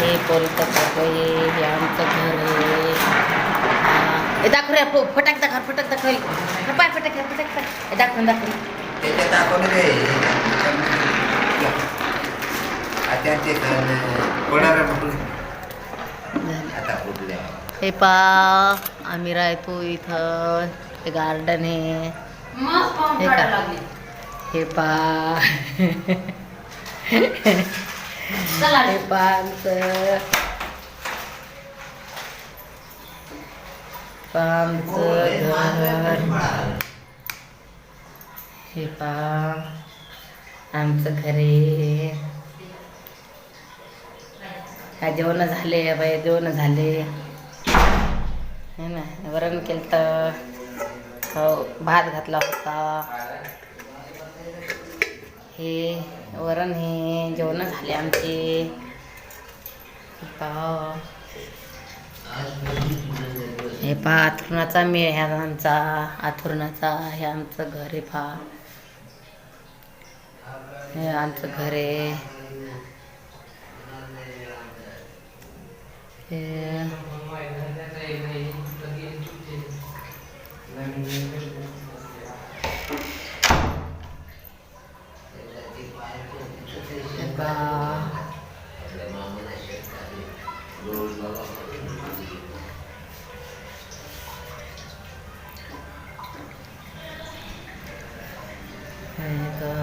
हे बोलतं का हे आमचं घर आहे दाखव रे फटाक दाखव फटाक दाखव पाय फटाक फटाक हे दाखव दाखव हे पा आम्ही राहतो इथं. हे गार्डन आहे. हे का हे पा. हे पा आमचं. पा आमचं घर. हे पा. आमचं घर हा. जेवण झाले? बाई जेवण झाले. है ना वरण केलं हो भात घातला होता. हे वरण हे जेवण झाले आमचे. पाव हे पा आथुरणाचा मेळ ह्या आमचा. आथुरणाचा हे आमचं घर आहे पा हे आमचं घर आहे. sentar. Senta.